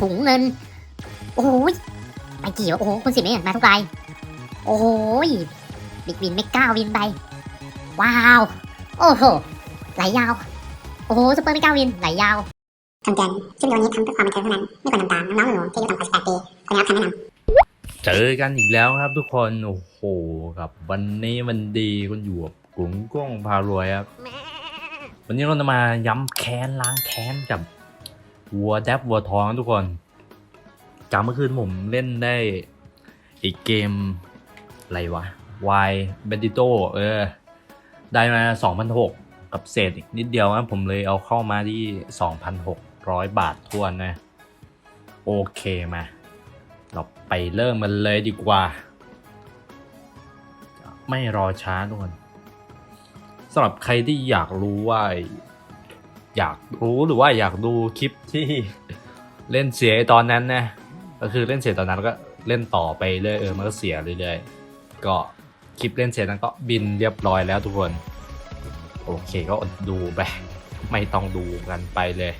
ถุงเงิน โอ้ยไปกี่วะโอ้โหคุณสิบเนี่ยมาทุกรายโอ้ยบิ๊กวินไม่กล้าวินไป ว้าว โอ้โห ไหลยาว โอ้โหซุปเปอร์ไม่กล้าวิน ไหลยาวคำเตือนคลิปวิดีโอนี้ทำเพื่อความบันเทิงเท่านั้น ไม่ควรทำตาม น้องๆหนูๆที่อายุต่ำกว่า18ปีควรได้รับคำแนะนำเจอกันอีกแล้วครับทุกคน โอ้โห กับวันนี้มันดีคุณอยู่กับกลุ่มก้องพารวยครับ วันนี้เราจะมาย้ำแค้นล้างแค้นกับ วัวแดบวัวท้องทุกคนจำเมื่อคืนผมเล่นได้อีกเกม อะไรวะ Y b a n d i t o เออ ได้มา2,600กับเศษอีกนิดเดียวนะผมเลยเอาเข้ามาที่ 2,600 บาททวนนะ โอเคมา เราไปเริ่มมันเลยดีกว่า ไม่รอช้าทุกคนสำหรับใครที่อยากรู้ว่า อยากรู้หรือว่าอยากดูคลิปที่เล่นเสียตอนนั้นนะก็คือเล่นเสียตอนนั้นแล้วก็เล่นต่อไปเรื่อยเออมันก็เสียเรื่อยๆก็คลิปเล่นเสียนั้นก็บินเรียบร้อยแล้วทุกคน โอเคก็อดดูไปไม่ต้องดูกันไปเลย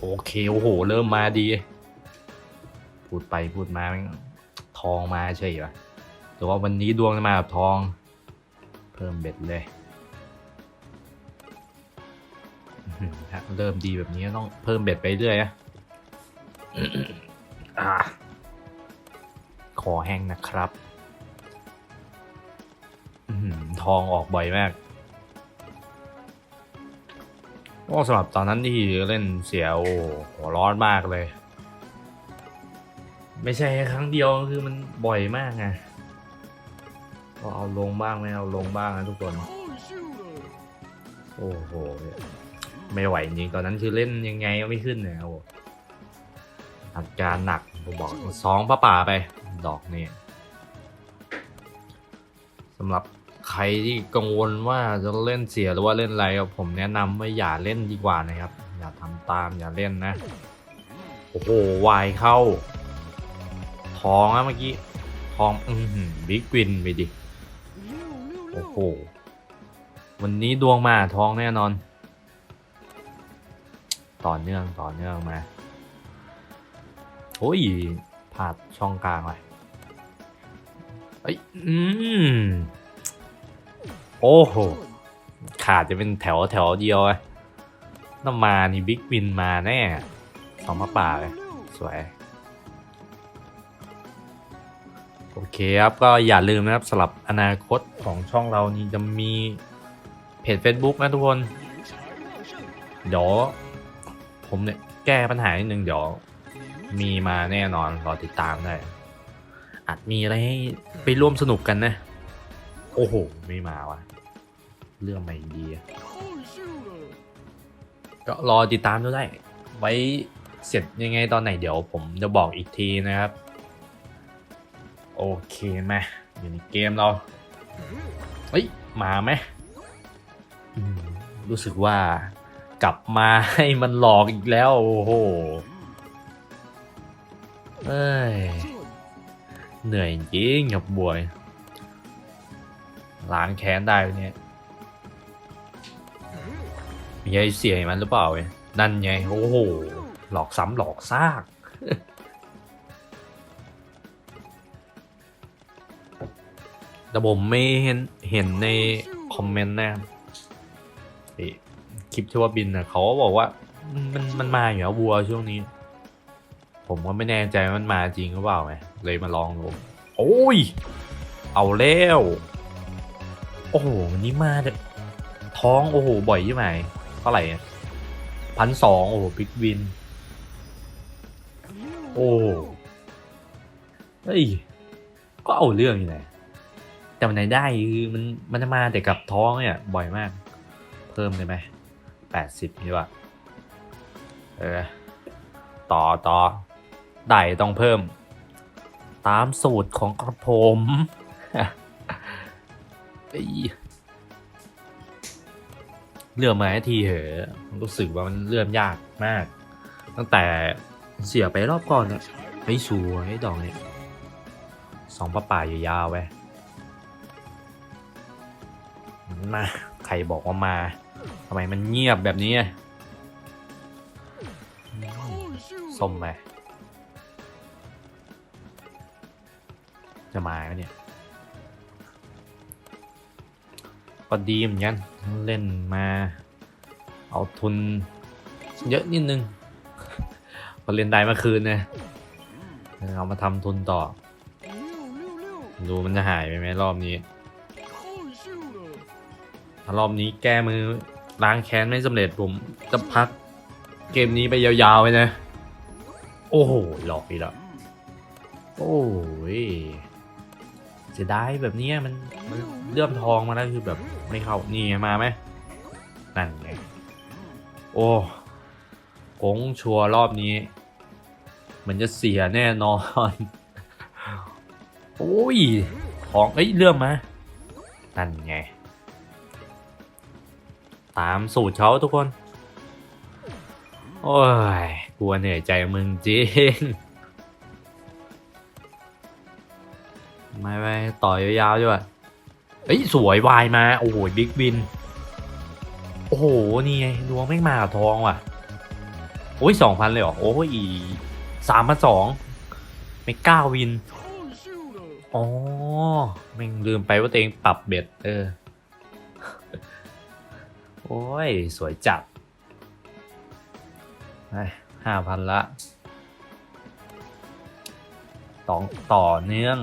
โอเคโอ้โห เริ่มมาดี พูดไปพูดมาทองมาใช่ปะหรือว่าวันนี้ดวงจะมากับทอง เพิ่มเบ็ดเลย เริ่มดีแบบนี้ก็ต้องเพิ่มเบ็ดไปเรื่อยนะอ่าขอแห้งนะครับอื้อหือทองออกบ่อยมากก็สำหรับตอนนั้นที่เล่นเสียโอ้หัวร้อนมากเลย ไม่ใช่แค่ครั้งเดียวคือมันบ่อยมากไงก็เอาลงบ้างไม่เอาลงบ้างนะทุกคน โอ้โห ไม่ไหวจริงตอนนั้นคือเล่นยังไงก็ไม่ขึ้นเนี่ยโอ้โหอาการหนักผมบอกสองพระป่าไป ดอกนี่สำหรับใครที่กังวลว่าจะเล่นเสียหรือว่าเล่นอะไรก็ผมแนะนำว่าอย่าเล่นดีกว่านะครับ อย่าทำตามอย่าเล่นนะ โอ้โหวายเข้า ทองอะเมื่อกี้ ทองอือหือบิ๊กวินไปดิ โอ้โห วันนี้ดวงมาทองแน่นอน ต่อเนื่องต่อเนื่องมาโอ้ยพลาดช่องกลางไปเอ้ยอืมโอ้โห ขาดจะเป็นแถวแถวเดียวอะน้ำมานี่บิ๊กวินมาแน่สองมาป่าเลยสวย โอเคครับ ก็อย่าลืมนะครับสำหรับอนาคตของช่องเรานี่จะมีเพจ Facebook นะทุกคน เดี๋ยว ผมเนี่ยแก้ปัญหานิดนึงเดี๋ยว มีมาแน่นอนรอติดตามได้อาจมีอะไรให้ไปร่วมสนุกกันนะ โอ้โห ไม่มาวะเรื่องไม่ดีก็รอติดตามดูได้ ไว้เสร็จยังไงตอนไหนเดี๋ยวผมจะบอกอีกทีนะครับ โอเคไหมอยู่ในเกมเรา เฮ้ย มาไหมมรู้สึกว่า กลับมาให้มันหลอกอีกแล้ว โอ้โหเอ้ยเหนื่อยจริงกับบวยล้างแค้นได้เนี่ย มีไอเสียมันหรือเปล่าเว้ยนั่นไง โอ้โห หลอกซ้ำหลอกซาก แต่ผมไม่เห็นเห็นในคอมเมนต์นะไอ้ คลิปที่ว่าบินนะเขาก็บอกว่า มันมันมาอยู่แล้ววัวช่วงนี้ ผมก็ไม่แน่ใจมันมาจริงหรือเปล่าไงเลยมาลองดูโอ้ย เอาแล้วโอ้โหนนี้มาแต่ท้องโอ้โหบ่อยใช่ไหมเท่าไหร่พันสองโอ้โหบิ๊กวิน โอ้เฮ้ยก็เอาเรื่องอยู่นะแต่มันไหนได้คือมันมันจะมาแต่กับท้องเนี่ยบ่อยมาก เพิ่มได้ไหม แปดสิบนี่วะเออต่อต่อได้ต้องเพิ่ม ตามสูตรของกระผมเลื่อมมาให้ทีเหอะรู้สึกว่ามันเลื่อมยากมาก ตั้งแต่เสียไปรอบก่อนเนี่ยไม่สวยดอกเนี่ยสองปลาป่าอยู่ยาวไปมาใครบอกว่ามา ทำไมมันเงียบแบบนี้ส้มไปจะมาไหมเนี่ยก็ดีเหมือนกันเล่นมา เอาทุน เยอะนิดนึงพอเล่นได้เมื่อคืนนะเอามาทำทุนต่อ ดูมันจะหายไปไหมรอบนี้ถ้ารอบนี้แก้มือ ล้างแค้นไม่สำเร็จผมจะพักเกมนี้ไปยาวๆไปนะ โอ้โห หลอกอีกแล้ว โอ้ยจะได้แบบนี้มันมันเลื่อมทองมาแล้วคือแบบไม่เข้านี่มาไหมนั่นไงโอ้โกงชัวร์รอบนี้ มันจะเสียแน่นอน โอ้ย ของเอ้ยเลื่อมมานั่นไง ตามสูตรเขาทุกคน โอ้ยกลัวเหนื่อยใจมึงจริงไม่ไปต่อยาวๆด้วยเอ้ยสวยวายมา โอ้โหบิ๊กบิน โอ้โห นี่ไงดวงไม่มากับทองว่ะ โอ้ยสองพันเลยเหรอ โอ้ยสามพันสองไม่ก้าวิน อ๋อแม่งลืมไปว่าตัวเองปรับเบ็ด เออ โอ้ย สวยจัดห้าพันละต่อต่อเนื่อง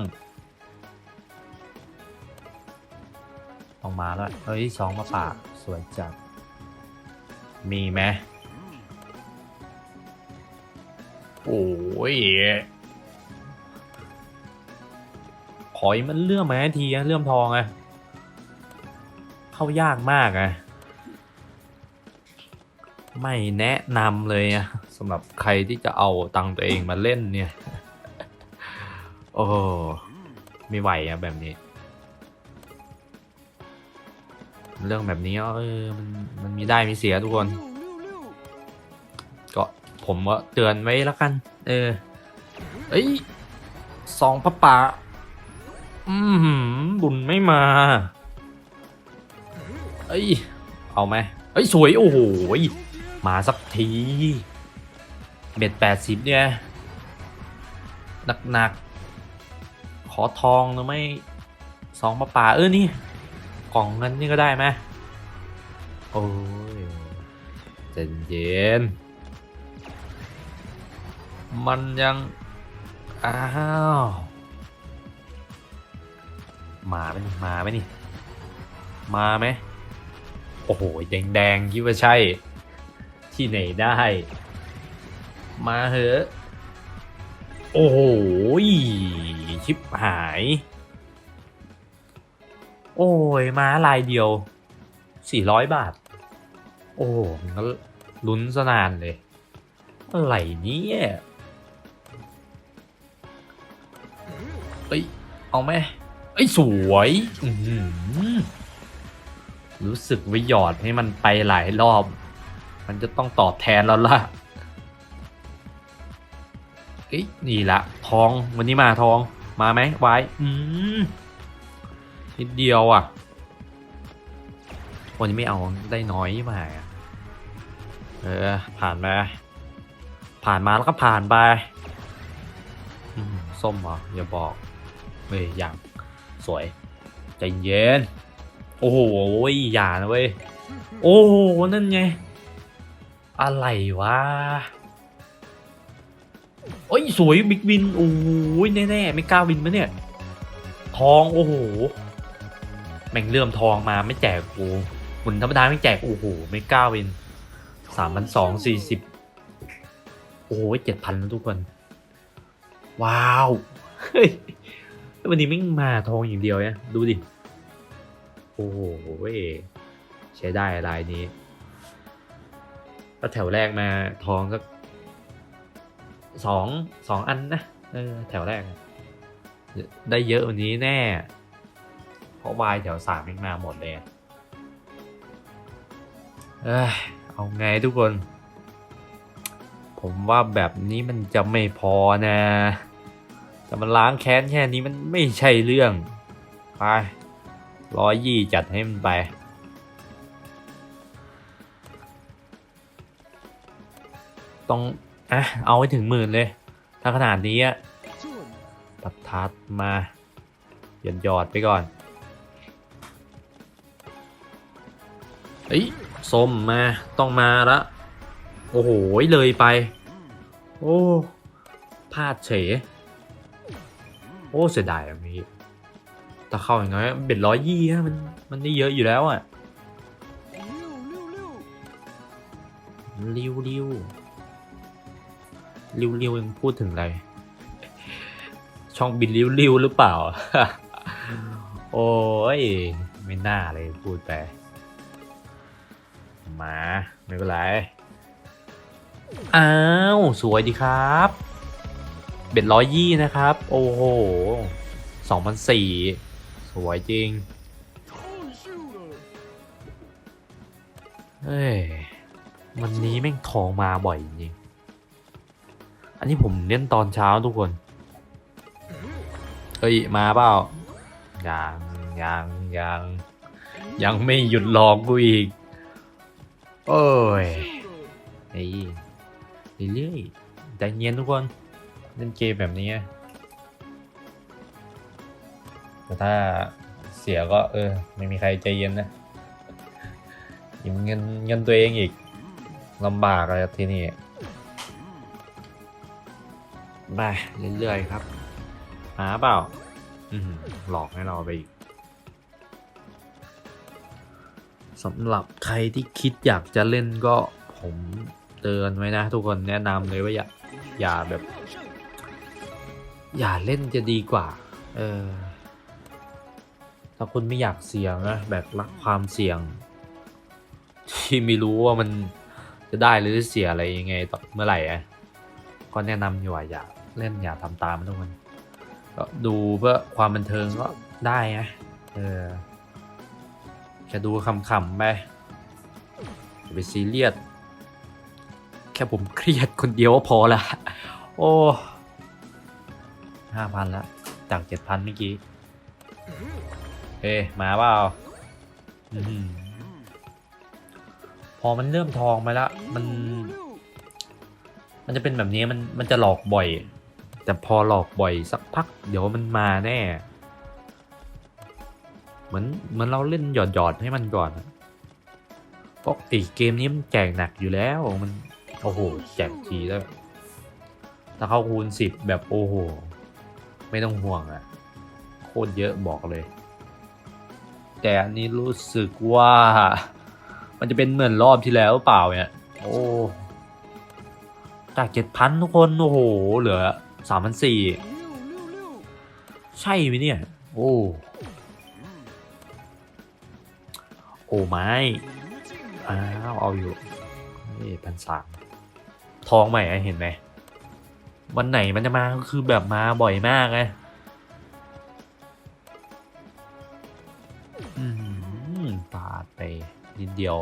ต้องมาแล้ว เฮ้ยสองมาปาดสวยจัด มีไหมโอ้ยขอยมันเลื่อมมาให้ทีนะเลื่อมทองอะเข้ายากมากอะ ไม่แนะนำเลยอะสำหรับใครที่จะเอาตังค์ตัวเองมาเล่นเนี่ย โอ้ไม่ไหวอะแบบนี้ เรื่องแบบนี้เออมันมันมีได้มีเสียทุกคน ก็ผมก็เตือนไว้แล้วกัน เออเอ้ยสองพระป่าอืมบุญไม่มาเอ้ยเอาไหมเอ้ยสวย โอ้โห มาสักทีเบ็ดแปดสิบเนี่ยหนักๆ ขอทองหรือไม่สองประป่าเออ นี่ กล่องเงินนี่ก็ได้ไหมโอ้ยใจเย็น มันยัง อ้าว มาไหมนี่ มาไหมนี่ มาไหม โอ้โห แดงแดงๆคิดว่าใช่ ที่ไหนได้ มาเหอะ โอ้โหชิบหาย โอ้ย มาลายเดียว สี่ร้อยบาท โอ้มันก็ลุ้นสนานเลย อะไรเนี่ยเอ้ย เอาไหมเอ้ยสวยอืรู้สึกว่าหยอดให้มันไปหลายรอบ มันจะต้องตอบแทนแล้วล่ะเอ้ยนี่ละทองวันนี้มาทองมาไหมไว้อืมนิดเดียวอะวันนี้ไม่เอาได้น้อยมาอะเออผ่านไปผ่านมาแล้วก็ผ่านไปอืมส้มเหรออย่าบอกเฮ้ยอย่างสวยใจเย็น โอ้โหอย่านะเว้ย โอ้โหนั่นไง อะไรวะโอ้ยสวยบิ๊กวินโอ้ยแน่ๆไม่กล้าวินมะเนี่ย ทองโอ้โหแม่งเลื่อมทองมาไม่แจกกูหมุนธรรมดาไม่แจกโอ้โหไม่กล้าวินสามพันสองสี่สิบโอ้ยเจ็ดพันแล้วทุกคน ว้าวเฮ้ยวันนี้ไม่มาทองอย่างเดียวเนี่ยดูดิ โอ้โหใช้ได้ลายนี้ ก็แถวแรกมาทองก็สองสองอันนะเออแถวแรก ได้เยอะวันนี้แน่ เพราะวายแถวสามยังมาหมดเลยเอ้ยเอาไงทุกคน ผมว่าแบบนี้มันจะไม่พอนะจะมาล้างแค้นแค่นี้มันไม่ใช่เรื่อง ไปร้อยยี่จัดให้มันไป ต้องอะเอาให้ถึงหมื่นเลย ถ้าขนาดนี้อะประทัดมาหยอดหยอดไปก่อนเอ้ยส้มมาต้องมาละโอ้โหเลยไป โอ้พลาดเฉยโอ้เสียดายอะมีถ้าเข้าอย่างน้อยเบ็ดร้อยยี่ฮะมันมันได้เยอะอยู่แล้วอะริวริว ริวริวยังพูดถึงอะไร ช่องบินริวริวหรือเปล่า โอ้ย ไม่น่าเลยพูดไป มาไม่เป็นไร อ้าว สวยดีครับเบ็ดร้อยยี่นะครับ โอ้โหสองพันสี่สวยจริง เฮ้ย วันนี้แม่งทองมาบ่อยจริง อันนี้ผมเล่นตอนเช้าทุกคน เฮ้ย มาเปล่า ยังยังยังยังไม่หยุดหลอกกูอีก โอ้ยไอ้เรื่อยๆใจเย็นทุกคน เล่นเกมแบบนี้แต่ถ้าเสียก็เออ ไม่มีใครใจเย็นนะยิมเงินเงินตัวเองอีกลำบากเลยที่นี่ ไปเรื่อยๆครับ หาเปล่าหลอกให้เราไปอีกสำหรับใครที่คิดอยากจะเล่นก็ผมเตือนไว้นะ ทุกคนแนะนำเลยว่าอย่าอย่าแบบ อย่าเล่นจะดีกว่า เออ ถ้าคุณไม่อยากเสี่ยงนะแบบรักความเสี่ยง ที่ไม่รู้ว่ามันจะได้หรือเสียอะไรยังไงต่อเมื่อไหร่อะก็แนะนำอยู่ว่าอย่า เล่นอย่าทำตามมันทุกคนก็ดูเพื่อความบันเทิงก็ได้นะเออแค่ดูขำๆไปอย่าไปซีเรียสแค่ผมเครียดคนเดียวก็พอละโอ้ห้าพันละจากเจ็ดพันเมื่อกี้เอ้มาเปล่าอื้อหือพอมันเริ่มทองมาแล้วมัน มันจะเป็นแบบนี้มันมันจะหลอกบ่อย แต่พอหลอกบ่อยสักพัก เดี๋ยวมันมาแน่ เหมือนเหมือนเราเล่นหยอดหยอดให้มันก่อนอะเพราะไอีเกมนี้มันแจกหนักอยู่แล้วมันโอ้โหแจกทีแล้ว ถ้าเข้าคูณสิบแบบโอ้โห ไม่ต้องห่วงอะโคตรเยอะบอกเลย แต่อันนี้รู้สึกว่า มันจะเป็นเหมือนรอบที่แล้วเปล่าเนี่ย โอ้จากเจ็ดพันทุกคน โอ้โห เหลือ สามพันสี่ใช่ไหมเนี่ย โอ้โอ้ไม่อ้าวเอาอยู่นี่พันสามทองใหม่เห็นไหมวันไหนมันจะมาก็คือแบบมาบ่อยมากไงอืมปาดไปนิดเดียว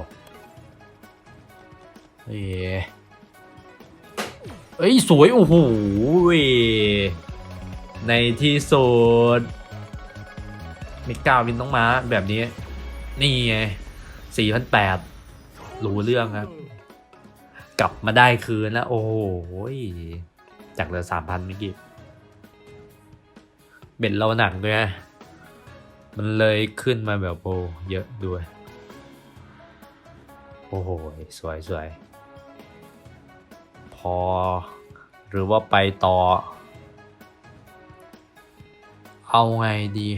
เอ้ เอ้ย สวย โอ้โหเวในที่สุดมิก้าวินต้องมาแบบนี้ นี่ไงสี่พันแปดรู้เรื่องครับ กลับมาได้คืนแล้ว โอ้โห จากเหลือสามพันเมื่อกี้เบ็ดเราหนักด้วย มันเลยขึ้นมาแบบโอ้เยอะด้วย โอ้โห สวยสวย อ หรือว่าไปต่อ เอาไงดี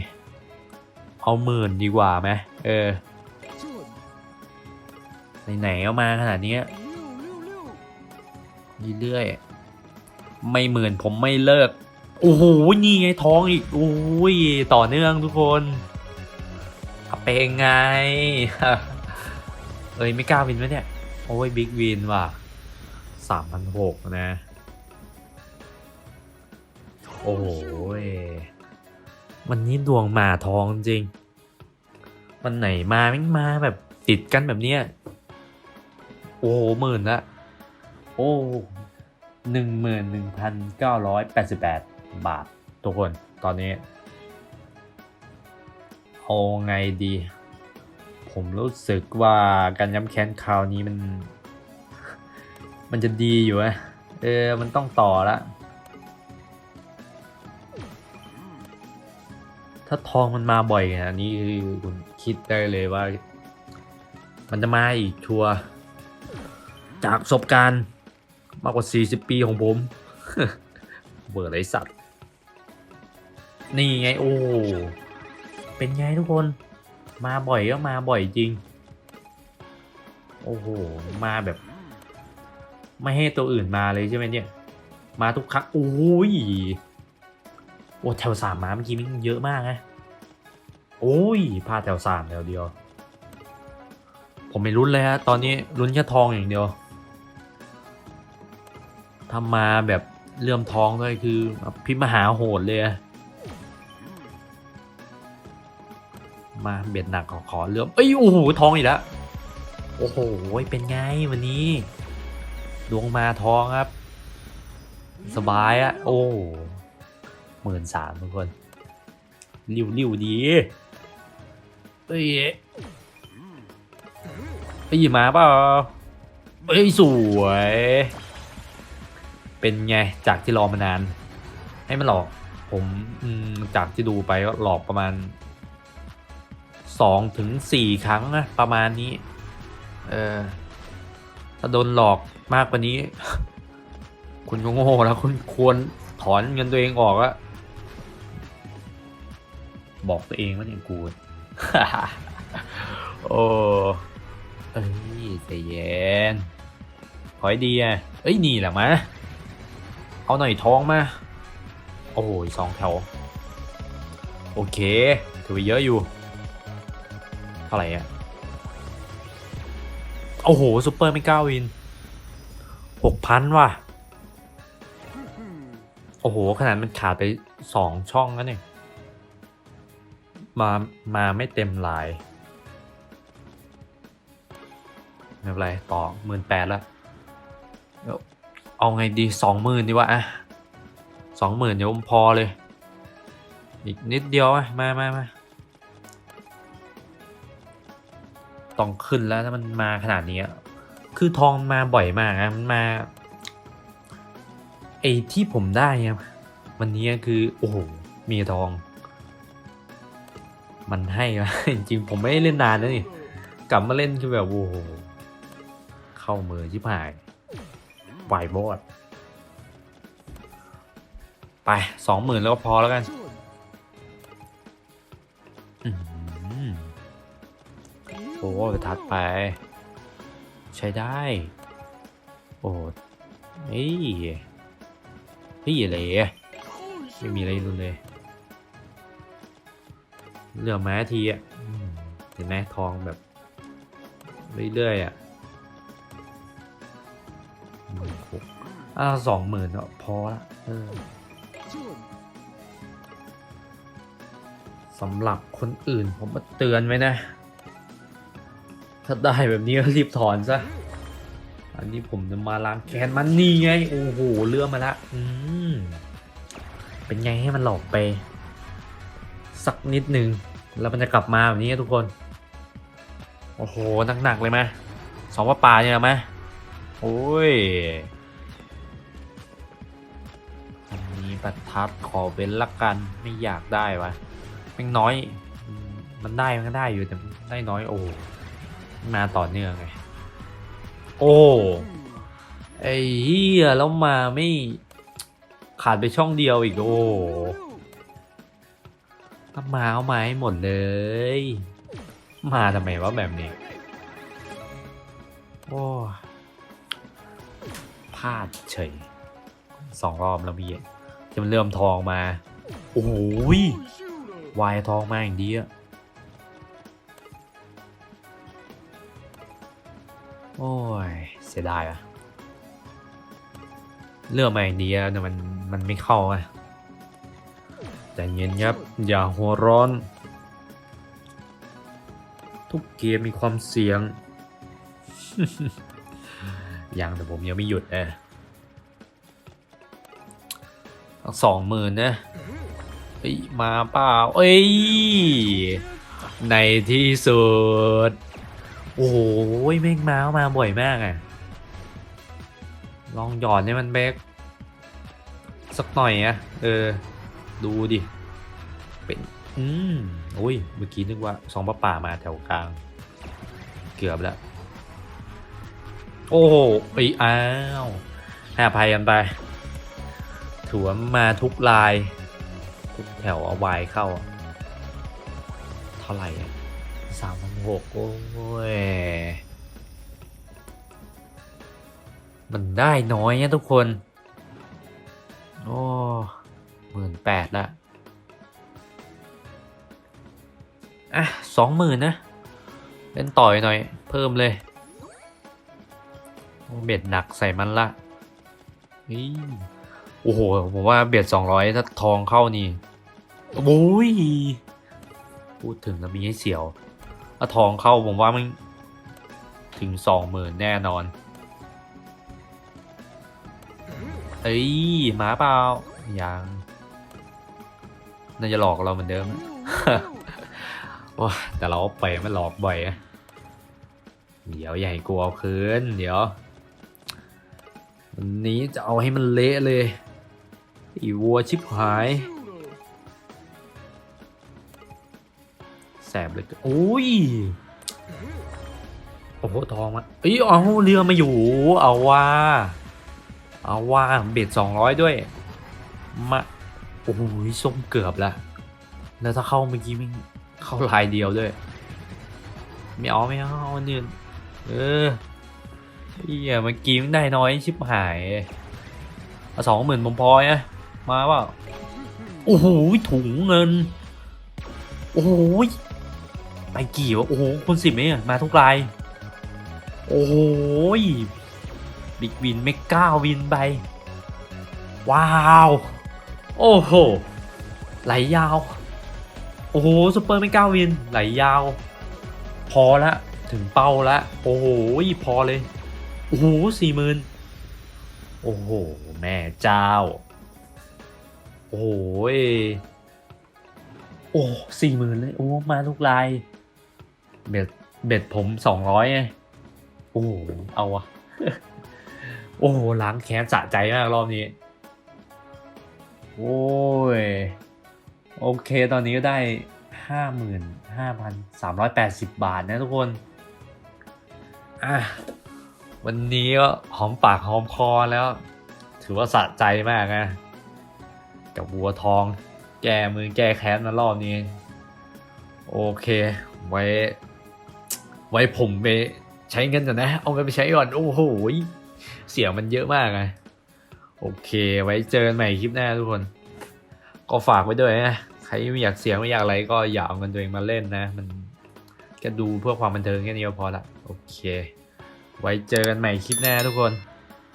เอาหมื่นดีกว่าไหมเออไหนๆเอามาขนาดนี้ยเรื่อยๆไม่หมื่นผมไม่เลิก โอ้โหนี่ไงท้องอีกโอ้ยต่อเนื่องทุกคนเอาเป็นไง เอ้ยไม่กล้าวินไหมเนี่ย โอ้ยบิ๊กวินว่ะ สามพันหกนะ โอ้โหยวันนี้ดวงมาทองจริงวันไหนมาไม่งมาแบบติดกันแบบเนี้ย โอ้โหหมื่นละ โอ้หนึ่งหมื่นหนึ่งพันเก้าร้อยแปดสิบแปดบาท ทุกคนตอนนี้ เอาไงดี ผมรู้สึกว่าการย้ำแค้นคราวนี้มัน มันจะดีอยู่นะเอเออ มันต้องต่อละถ้าทองมันมาบ่อยขนาดนี้คือคุณคิดได้เลยว่า มันจะมาอีกชัวจากประสบการณ์มากกว่า 40 ปีของผมเบื่อไรสัตว์ นี่ไงโอ้ เป็นไงทุกคน มาบ่อยก็มาบ่อยจริง โอ้โห มาแบบ ไม่ให้ตัวอื่นมาเลยใช่ไหมเนี่ย มาทุกครั้งโอ้ยโอ้แถวสามมาเมื่อกี้มันเยอะมากนะโอ้ยพลาดแถวสามแถวเดียว ผมไม่ลุ้นเลยฮะตอนนี้ลุ้นแค่ทองอย่างเดียวถ้ามาแบบเลื่อมทองด้วยคือพิมมหาโหดเลยมาเบ็ดหนักขอขอเลื่อมเอ้ยโอ้โหทองอีกแล้วโอ้โหเป็นไงวันนี้ ดวงมาทองครับ สบายอะโอ้หมื่นสามทุกคนริ้วริ้วดีเอ้ยไปหยิบมาเปล่าเอ้ยสวย เป็นไงจากที่รอมานาน ให้มันหลอก ผมอืมจากที่ดูไปก็หลอกประมาณสองถึงสี่ครั้งนะประมาณนี้ เออ ถ้าโดนหลอกมากกว่านี้ คุณก็โง่แล้วคุณควรถอนเงินตัวเองออกอะบอกตัวเองว่าเนี่ยกูโอ้เอ้ยใจเย็นขอให้ดีอะเอ้ยนี่แหละมะเอาหน่อยท้องมา โอ้โหสองแถว โอเค ถือว่าเยอะอยู่ เท่าไหร่อะ โอ้โหซูเปอร์ไม่ก้าวินหกพันว่ะ โอ้โห ขนาดมันขาดไปสองช่องแล้วเนี่ยมา มาไม่เต็มหลายไม่เป็นไร ต่อหมื่นแปดแล้ว เอาไงดีสองหมื่นดีวะอะสองหมื่นเดี๋ยวพอเลย อีกนิดเดียวอะมามามา ต้องขึ้นแล้วถ้ามันมาขนาดนี้คือทองมาบ่อยมากนะมันมาไอ้ที่ผมได้อะวันนี้คือโอ้โหมีทอง มันให้จริงผมไม่ได้เล่นนานแล้วนี่กลับมาเล่นคือแบบโอ้โหเข้ามือชิบหายไหวบอดไปสองหมื่นแล้วก็พอแล้วกัน อืม โอ้ไปถัดไป ใช้ได้ โอ้เฮ้ยเฮ้ยอะไรไม่มีอะไรรุนเลยเหลือแม้ทีอะเห็นไหมทองแบบ เรื่อยๆอะหมื่นหกอ่าสองหมื่นก็พอละเออสำหรับคนอื่นผมมาเตือนไว้นะ ถ้าได้แบบนี้ก็รีบถอนซะ อันนี้ผมจะมาล้างแค้นมันนี่ไง โอ้โหเลื่อมมาละ อืม เป็นไงให้มันหลอกไป สักนิดหนึ่งแล้วมันจะกลับมาแบบนี้ทุกคน โอ้โหหนักๆเลยไหมสองว่าป่าเนี่ยไหมโอ้ยอันนี้ประทัดขอเว้นละกันไม่อยากได้วะแม่งน้อย มันได้มันก็ได้อยู่แต่ได้น้อยโอ้ มาต่อเนื่องไง โอ้ ไอ้เหี้ยแล้วมาไม่ขาดไปช่องเดียวอีก โอ้ถ้ามาเอามาให้หมดเลย มาทำไมวะแบบนี้ โอ้พลาดเฉยสองรอบแล้วพี่จะมันเริ่มทองมา โอ้ยวายทองมาอย่างดีอะ โอ้ย เสียดายอะเลือกมาอย่างดีอะแต่มันมันไม่เข้าอะแต่เย็นครับ อย่าหัวร้อน ทุกเกมมีความเสี่ยง ยังแต่ผมยังไม่หยุดนะสองหมื่นนะเอ้ยมาเปล่า เอ้ย ในที่สุด โอ้โหแม่งมามาบ่อยมากอะ ลองหยอดให้มันเบกสักหน่อยอะเออ ดูดิ เป็น อืมโอ้ย เมื่อกี้นึกว่าสองป้าป่ามาแถวกลาง เกือบแล้ว โอ้โหไอยอ้าวให้อภัยกันไปถือว่ามาทุกลาย ทุกแถวเอาวายเข้า เท่าไหร่อะสามพัน หกโอ้ย มันได้น้อยนะทุกคน โอ้หมื่นแปดละ อะสองหมื่นนะ เล่นต่อยหน่อย เพิ่มเลยเบ็ดหนักใส่มันละเฮ้ยโอ้โห ผมว่าเบ็ดสองร้อยถ้าทองเข้านี่โอ้ยพูดถึงแล้วมีให้เสียว ถ้าทองเข้าผมว่ามันถึงสองหมื่นแน่นอน เอ้ยหมาเปล่ายังน่าจะหลอกเราเหมือนเดิมโอ้ยแต่เราไปไม่หลอกบ่อยอะเดี๋ยวใหญ่กลัวเอาคืนเดี๋ยววันนี้จะเอาให้มันเละเลยไอีวัวชิบหาย สบเลยโอ้ยโอ้โหทองมาเอ้ยเอาเรือมาอยู่ เอาว่าเอาว่าเบ็ดสองร้อยด้วยมาโอ้ยส้มเกือบละแล้วถ้าเข้าเมื่อกี้ไม่เข้าลายเดียวด้วย ไม่เอาไม่เอาเอาเนี่ยเออเฮียเมื่อกี้มันได้น้อยชิบหายเอาสองหมื่นผมพอนะมาเปล่าโอ้โหถุงเงิน โอ้โห ไปกี่วะ โอ้โหคุณสิบเนี่ยมาทุกราย โอ้โหบิ๊กวินไม่กล้าวินไป ว้าว โอ้โห ไหลยาว โอ้โหซูเปอร์ไม่กล้าวิน ไหลยาว พอละ ถึงเป้าละ โอ้โห พอเลย โอ้โหสี่หมื่นโอ้โห แม่เจ้า โอ้โหยโอ้สี่หมื่นเลย โอ้ มาทุกลาย เบ็ดเบ็ดผมสองร้อยไงโอ้โหเอาวะโอ้โหล้างแค้นสะใจมากรอบนี้ โอ้ย โอเคตอนนี้ก็ได้ห้าหมื่นห้าพันสามร้อยแปดสิบบาทนะทุกคน อะ วันนี้ก็หอมปากหอมคอแล้ว ถือว่าสะใจมากนะ กับวัวทอง แก้มือแก้แค้นมารอบนี้ โอเค ไว้ ไว้ผมไปใช้เงินก่อนนะ เอาเงินไปใช้ก่อน โอ้โห เสียงมันเยอะมากไงโอเค ไว้เจอกันใหม่คลิปหน้าทุกคน ก็ฝากไว้ด้วยนะ ใครไม่อยากเสียงไม่อยากอะไรก็อย่าเอาเงินตัวเองมาเล่นนะ มันก็ดูเพื่อความบันเทิงแค่นี้ก็พอละ โอเค ไว้เจอกันใหม่คลิปหน้าทุกคน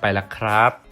ไปละครับ